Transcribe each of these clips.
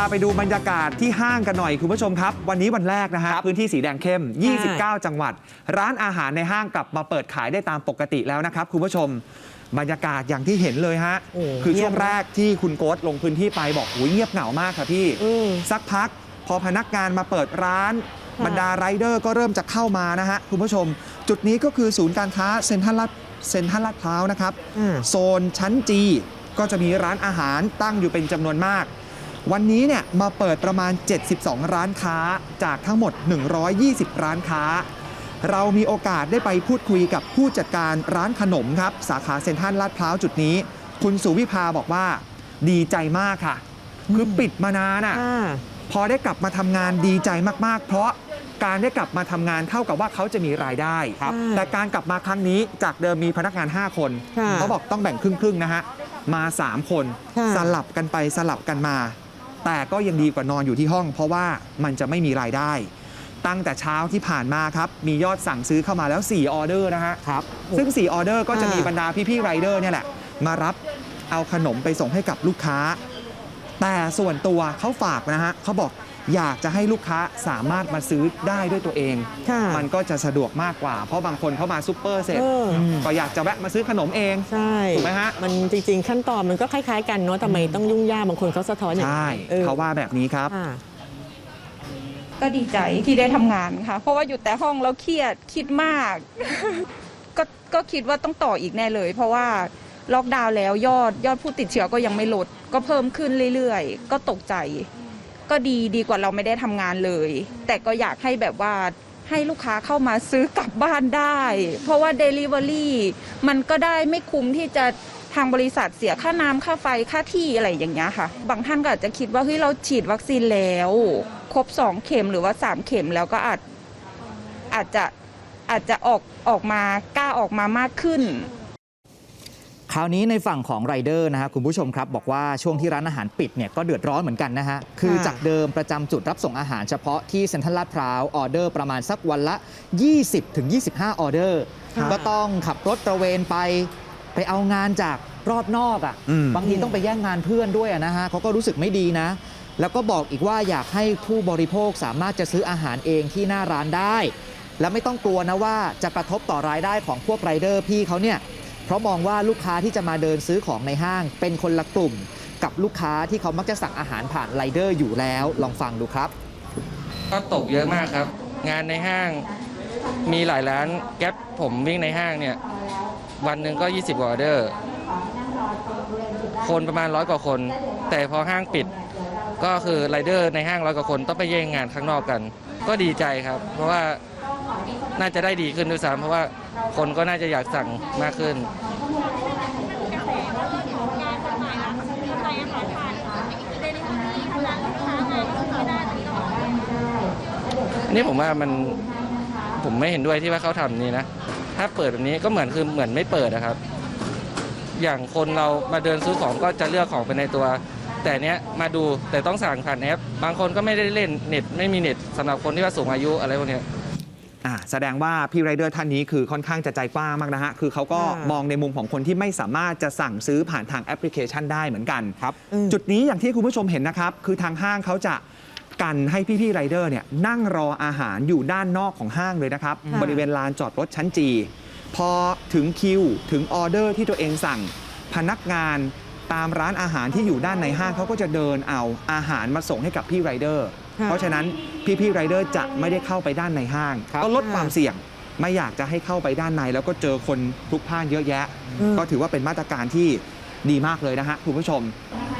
พาไปดูบรรยากาศที่ห้างกันหน่อยคุณผู้ชมครับ วันนี้วันแรกนะฮะครับพื้นที่สีแดงเข้มค่ะ29 จังหวัด ร้านอาหารในห้างกลับมาเปิดขายได้ตามปกติแล้วนะครับคุณผู้ชมบรรยากาศอย่างที่เห็นเลยฮะโอ้คือช่วงเงียบแรกที่คุณโกสลงพื้นที่ไปบอกโอ้ยเงียบเหงามากค่ะพี่อืมสักพักพอพนักงานมาเปิดร้านค่ะบรรดาไรเดอร์ก็เริ่มจะเข้ามานะฮะคุณผู้ชม จุดนี้ก็คือศูนย์การค้าเซ็นทรัลลาดเซ็นทรัลลาดพร้าวนะครับอ่าโซนชั้นจีก็จะมีร้านอาหารตั้งอยู่เป็นจำนวนมาก วันนี้เนี่ยมาเปิดประมาณ 72 ร้านค้าจากทั้งหมด 120 ร้านค้า เรามีโอกาสได้ไปพูดคุยกับผู้จัดการร้านขนมครับ สาขาเซ็นทรัลลาดพร้าวจุดนี้ คุณสุวิภาบอกว่า ดีใจมากค่ะ คือปิดมานานอะอ่าพอได้กลับมาทำงานดีใจมากๆ เพราะการได้กลับมาทำงานเท่ากับว่าเขาจะมีรายได้ครับ แต่การกลับมาครั้งนี้จากเดิมมีพนักงาน 5 คนค่ะเขาบอกต้องแบ่งครึ่งๆนะฮะ มา 3 คนค่ะสลับกันไปสลับกันมา แต่ก็ยังดีกว่านอนอยู่ที่ห้อง เพราะว่ามันจะไม่มีรายได้ ตั้งแต่เช้าที่ผ่านมาครับมียอดสั่งซื้อเข้ามาแล้ว 4 ออเดอร์นะฮะครับซึ่ง 4 ออเดอร์ก็จะมีอ่าบรรดาพี่ๆไรเดอร์เนี่ยแหละมารับเอาขนมไปส่งให้กับลูกค้า แต่ส่วนตัวเขาฝากนะฮะเขาบอก อยากจะให้ลูกค้าสามารถมาซื้อได้ด้วยตัวเอง ค่ะมันก็จะสะดวกมากกว่า เพราะบางคนเข้ามาซูเปอร์เสร็จ เอออืมก็อยากจะแวะมาซื้อขนมเอง ใช่ถูกไหมฮะ มันจริง ๆ ขั้นตอนมันก็คล้าย ๆ กันเนาะทำไมต้องยุ่งยากบางคนเขาสะท้อนอย่างใช่นั้นออเขาว่าแบบนี้ครับ ค่ะ ก็ดีใจที่ได้ทำงานค่ะ เพราะว่าอยู่แต่ห้องแล้วเครียดคิดมาก ก็ก็คิดว่าต้องต่ออีกแน่เลย เพราะว่าล็อกดาวน์แล้วยอดยอดผู้ติดเชื้อก็ยังไม่ลด ก็เพิ่มขึ้นเรื่อยๆ ก็ตกใจ ก็ดีดีกว่าเราไม่ได้ทำงานเลย แต่ก็อยากให้แบบว่าให้ลูกค้าเข้ามาซื้อกลับบ้านได้ เพราะว่า Delivery มันก็ได้ไม่คุ้มที่จะทางบริษัทเสียค่าน้ำค่าไฟค่าที่อะไรอย่างเงี้ยค่ะ บางท่านก็อาจจะคิดว่าเฮ้ยเราฉีดวัคซีนแล้ว ครบสองเข็มหรือว่าสามเข็มแล้วก็อาจอาจจะอาจจะออกออกมากล้าออกมามากขึ้น ราวนี้ในฝั่งของไรเดอร์นะฮะคุณผู้ชมครับบอกว่าช่วงที่ร้านอาหารปิดเนี่ยก็เดือดร้อนเหมือนกันนะฮะคือจากเดิมประจำจุดรับส่งอาหารเฉพาะที่เซ็นทรัลลาดพร้าวออเดอร์ประมาณสักวันละ 20-25 ออเดอร์ครับก็ต้องขับรถตระเวนไปไปเอางานจากรอบนอกอะอืม่ะบางทีต้องไปแย่งงานเพื่อนด้วยอะนะฮะเขาก็รู้สึกไม่ดีนะ แล้วก็บอกอีกว่าอยากให้ผู้บริโภคสามารถจะซื้ออาหารเองที่หน้าร้านได้ และไม่ต้องกลัวนะว่าจะกระทบต่อรายได้ของพวกไรเดอร์พี่เขาเนี่ย เพราะมองว่าลูกค้าที่จะมาเดินซื้อของในห้าง เป็นคนละกลุ่ม กับลูกค้าที่เขามักจะสั่งอาหารผ่านไรเดอร์อยู่แล้ว ลองฟังดูครับ ก็ตกเยอะมากครับ งานในห้างมีหลายร้านแก๊ปผมวิ่งในห้างเนี่ย วันหนึ่งก็ 20กว่าออเดอร์ คนประมาณร้อยกว่าคน แต่พอห้างปิด ก็คือไรเดอร์ในห้างร้อยกว่าคนต้องไปแย่งงานข้างนอกกัน ก็ดีใจครับ เพราะว่า น่าจะได้ดีขึ้นด้วยซ้ำเพราะว่าคนก็น่าจะอยากสั่งมากขึ้น อันนี้ผมว่ามันผมไม่เห็นด้วยที่ว่าเขาทำนี้นะ ถ้าเปิดแบบนี้ก็เหมือนคือเหมือนไม่เปิดนะครับ อย่างคนเรามาเดินซื้อของก็จะเลือกของไปในตัว แต่เนี้ยมาดูแต่ต้องสั่งผ่านแอป บางคนก็ไม่ได้เล่นเน็ตไม่มีเน็ตสำหรับคนที่ว่าสูงอายุอะไรพวกเนี้ย อ่าแสดงว่าพี่ไรเดอร์ท่านนี้คือค่อนข้างจะใจกว้างมากนะฮะ คือเขาก็ค่ะมองในมุมของคนที่ไม่สามารถจะสั่งซื้อผ่านทางแอปพลิเคชันได้เหมือนกัน ครับ อืม จุดนี้อย่างที่คุณผู้ชมเห็นนะครับ คือทางห้างเขาจะกันให้พี่ๆไรเดอร์เนี่ยนั่งรออาหารอยู่ด้านนอกของห้างเลยนะครับ ค่ะ บริเวณลานจอดรถชั้นจี พอถึงคิวถึงออเดอร์ที่ตัวเองสั่ง พนักงานตามร้านอาหารที่อยู่ด้านในห้างเขาก็จะเดินเอาอาหารมาส่งให้กับพี่ไรเดอร์ค่ะ เพราะฉะนั้นพี่ๆไรเดอร์จะไม่ได้เข้าไปด้านในห้างครับก็ลดความเสี่ยงไม่อยากจะให้เข้าไปด้านใน แล้วก็เจอคนพลุกพล่านเยอะแยะอืมก็ถือว่าเป็นมาตรการที่ดีมากเลยนะฮะคุณผู้ชม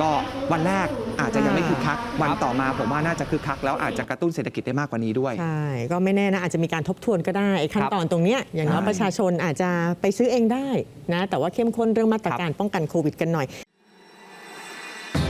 ก็วันแรกอาจจะยังไม่คึกคัก วันต่อมาผมว่าน่าจะคึกคัก แล้วอาจจะกระตุ้นเศรษฐกิจได้มากกว่านี้ด้วย ใช่ ก็ไม่แน่นะ อาจจะมีการทบทวนก็ได้ไอ้ขั้นครับตอนตรงเนี้ยอย่างน้อยใช่ประชาชนอาจจะไปซื้อเองได้นะแต่ว่าเข้มข้นเรื่องมาตรการป้องกันโควิดกันหน่อย